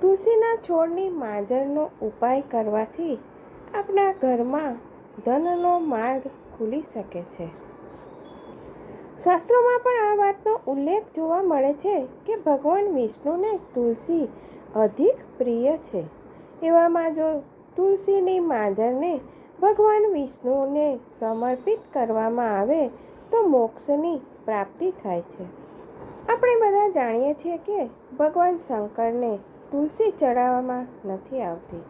તુલસીના છોડની માંજરનો ઉપાય કરવાથી આપણા ઘરમાં ધનનો માર્ગ ખુલી શકે છે. શાસ્ત્રોમાં પણ આ વાતનો ઉલ્લેખ જોવા મળે છે કે ભગવાન વિષ્ણુને તુલસી અધિક પ્રિય છે. એવામાં જો તુલસીની માંજરને ભગવાન વિષ્ણુને સમર્પિત કરવામાં આવે તો મોક્ષની પ્રાપ્તિ થાય છે. આપણે બધા જાણીએ છીએ કે ભગવાન શંકરને તુલસી ચડાવવામાં નથી આવતી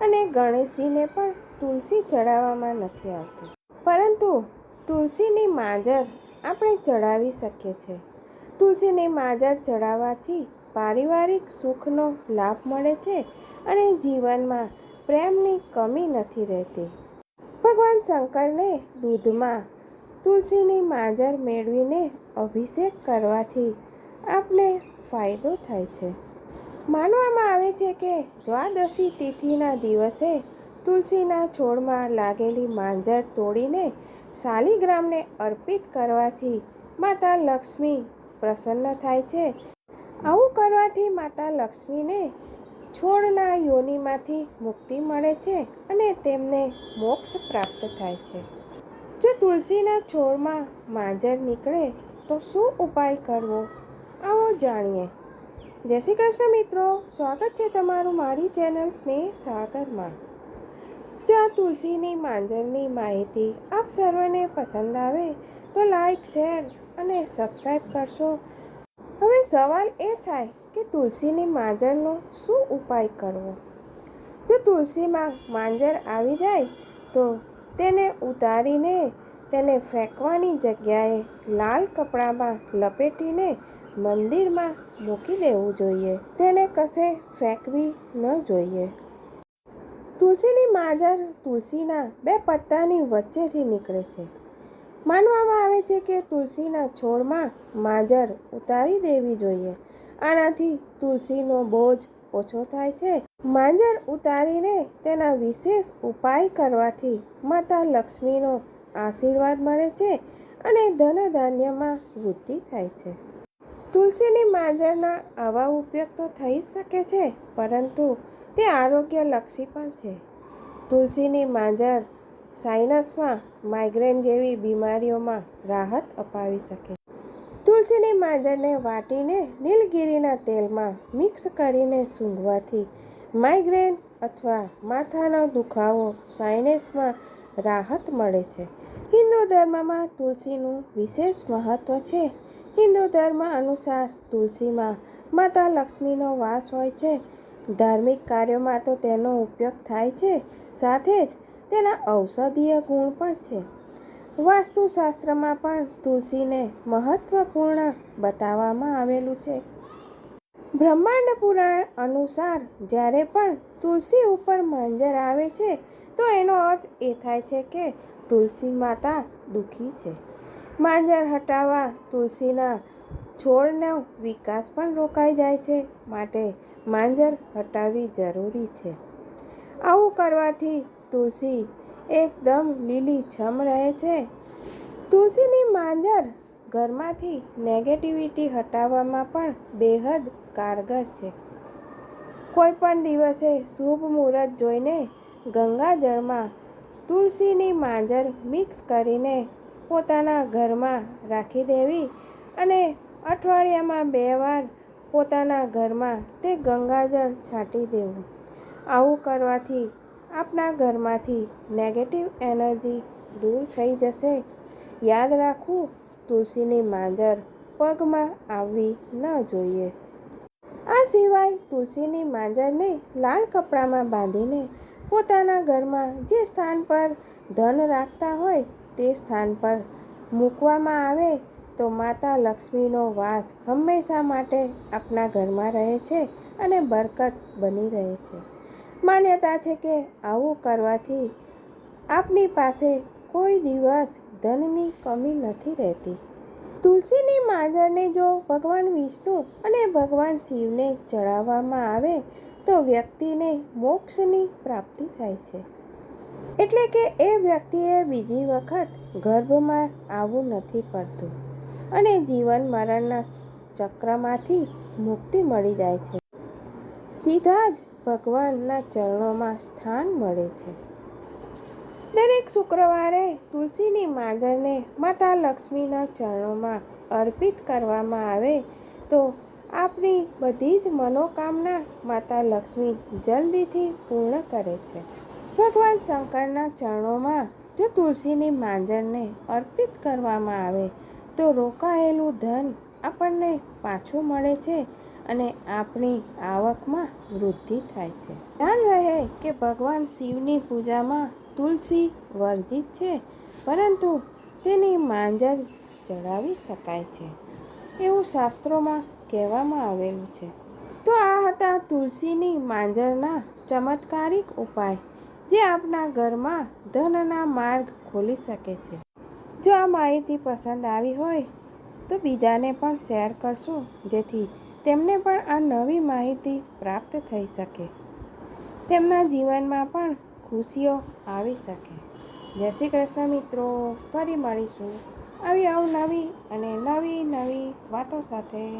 અને ગણેશજીને પણ તુલસી ચડાવવામાં નથી આવતી. પરંતુ તુલસીની માજર આપણે ચડાવી શકીએ છીએ તુલસીની માજર ચડાવવાથી પારિવારિક સુખનો લાભ મળે છે અને જીવનમાં પ્રેમની કમી નથી રહેતી. ભગવાન શંકરને દૂધમાં તુલસીની માજર મેળવીને અભિષેક કરવાથી આપને ફાયદો થાય છે. માનવામાં આવે છે કે દ્વાદશી તિથિના દિવસે તુલસીના છોડમાં લાગેલી માંજર તોડીને શાલિગ્રામને અર્પિત કરવાથી માતા લક્ષ્મી પ્રસન્ન થાય છે. આવું કરવાથી માતા લક્ષ્મીને છોડના યોનિમાંથી મુક્તિ મળે છે અને તેમને મોક્ષ પ્રાપ્ત થાય છે. જો તુલસીના છોડમાં માંજર નીકળે તો શું ઉપાય કરવો? આવો જાણીએ. જય શ્રી કૃષ્ણ મિત્રો, સ્વાગત છે તમારું મારી ચેનલ સ્નેહ સાગરમાં. જો આ તુલસીની માંજરની માહિતી આપ સર્વને પસંદ આવે, તો લાઈક, શેર અને સબસ્ક્રાઈબ કરશો. હવે સવાલ એ થાય કે તુલસીની માંજરનો શું ઉપાય કરવો? જો તુલસીમાં માંજર આવી જાય, તો તેને ઉતારીને તેને ફેંકવાની જગ્યાએ લાલ કપડામાં લપેટીને મંદિરમાં મૂકી દેવું જોઈએ. તેને કશે ફેંકવી ન જોઈએ. તુલસીની માજર તુલસીના બે પત્તાની વચ્ચેથી નીકળે છે. માનવામાં આવે છે કે તુલસીના છોડમાં માજર ઉતારી દેવી જોઈએ. આનાથી તુલસીનો બોજ ઓછો થાય છે. માંજર ઉતારીને તેના વિશેષ ઉપાય કરવાથી માતા લક્ષ્મીનો આશીર્વાદ મળે છે અને ધન ધાન્યમાં વૃદ્ધિ થાય છે. તુલસીની માંજરના આવા ઉપયોગ તો થઈ જ શકે છે, પરંતુ તે આરોગ્યલક્ષી પણ છે. તુલસીની માંજર સાઇનસમાં માઇગ્રેન જેવી બીમારીઓમાં રાહત અપાવી શકે છે. તુલસીની માંજરને વાટીને નીલગિરીના તેલમાં મિક્સ કરીને સૂંઘવાથી માઇગ્રેન અથવા માથાનો દુખાવો સાઇનસમાં રાહત મળે છે. હિન્દુ ધર્મમાં તુલસીનું વિશેષ મહત્ત્વ છે. હિન્દુ ધર્મ અનુસાર તુલસીમાં માતા લક્ષ્મીનો વાસ હોય છે. ધાર્મિક કાર્યોમાં તો તેનો ઉપયોગ થાય છે. સાથે જ તેના ઔષધીય ગુણ પણ છે. વાસ્તુશાસ્ત્રમાં પણ તુલસીને મહત્વપૂર્ણ બતાવવામાં આવેલું છે. બ્રહ્માંડ પુરાણ અનુસાર જ્યારે પણ તુલસી ઉપર માંજર આવે છે, તો એનો અર્થ એ થાય છે કે તુલસી માતા દુઃખી છે. માંજર હટાવવા તુલસીના છોડનો વિકાસ પણ રોકાઈ જાય છે. માટે માંજર હટાવવી જરૂરી છે. આવું કરવાથી તુલસી એકદમ લીલી, છમ રહે છે. તુલસીની માંજર ઘરમાંથી નેગેટિવિટી હટાવવામાં પણ બેહદ કારગર છે. કોઈ પણ દિવસે શુભ મુહૂર્ત જોઈને ગંગાજળમાં તુલસીની માંજર મિક્સ કરીને પોતાના ઘરમાં રાખી દેવી અને અઠવાડિયામાં બે વાર પોતાના ઘરમાં તે ગંગાજળ છાંટી દેવું. આવું કરવાથી આપણા ઘરમાંથી નેગેટિવ એનર્જી દૂર થઈ જશે. યાદ રાખવું, તુલસીની માંજર પગમાં આવવી ન જોઈએ. આ સિવાય તુલસીની માંજરને લાલ કપડામાં બાંધીને પોતાના ઘરમાં જે સ્થાન પર ધન રાખતા હોય તે સ્થાન પર મૂકવામાં આવે તો માતા લક્ષ્મીનો વાસ હંમેશા માટે આપણા ઘરમાં રહે છે અને બરકત બની રહે છે. માન્યતા છે કે આવું કરવાથી આપની પાસે કોઈ દિવસ ધનની કમી નથી રહેતી. તુલસીની માંજરને જો ભગવાન વિષ્ણુ અને ભગવાન શિવને ચડાવવામાં આવે તો વ્યક્તિને મોક્ષની પ્રાપ્તિ થાય છે. એટલે કે એ વ્યક્તિએ બીજી વખત ગર્ભમાં આવવું નથી પડતું અને જીવન મરણના ચક્રમાંથી મુક્તિ મળી જાય છે. સીધા જ ભગવાનના ચરણોમાં સ્થાન મળે છે. દરેક શુક્રવારે તુલસીની માંજરને માતા લક્ષ્મીના ચરણોમાં અર્પિત કરવામાં આવે તો આપણી બધી જ મનોકામના માતા લક્ષ્મી જલ્દીથી પૂર્ણ કરે છે. ભગવાન શંકરના ચરણોમાં જો તુલસીની માંજરને અર્પિત કરવામાં આવે, તો રોકાયેલું ધન આપણને પાછું મળે છે અને આપણી આવકમાં વૃદ્ધિ થાય છે. ધ્યાન રહે કે ભગવાન શિવની પૂજામાં તુલસી વર્જિત છે, પરંતુ તેની માંજર ચડાવી શકાય છે એવું શાસ્ત્રોમાં કહેવામાં આવેલું છે. તો આ હતા તુલસીની માંજરના ચમત્કારિક ઉપાય. જે આપના ઘરમાં ધનના માર્ગ ખોલી શકે છે. જો આ માહિતી પસંદ આવી હોય, તો બીજાને પણ શેર કરશો, જેથી તેમને પણ આ નવી માહિતી પ્રાપ્ત થઈ શકે. તેમના જીવનમાં પણ ખુશીઓ આવી શકે. જય શ્રી કૃષ્ણ મિત્રો, ફરી મળીશું આવી અવનવી અને નવી નવી વાતો સાથે.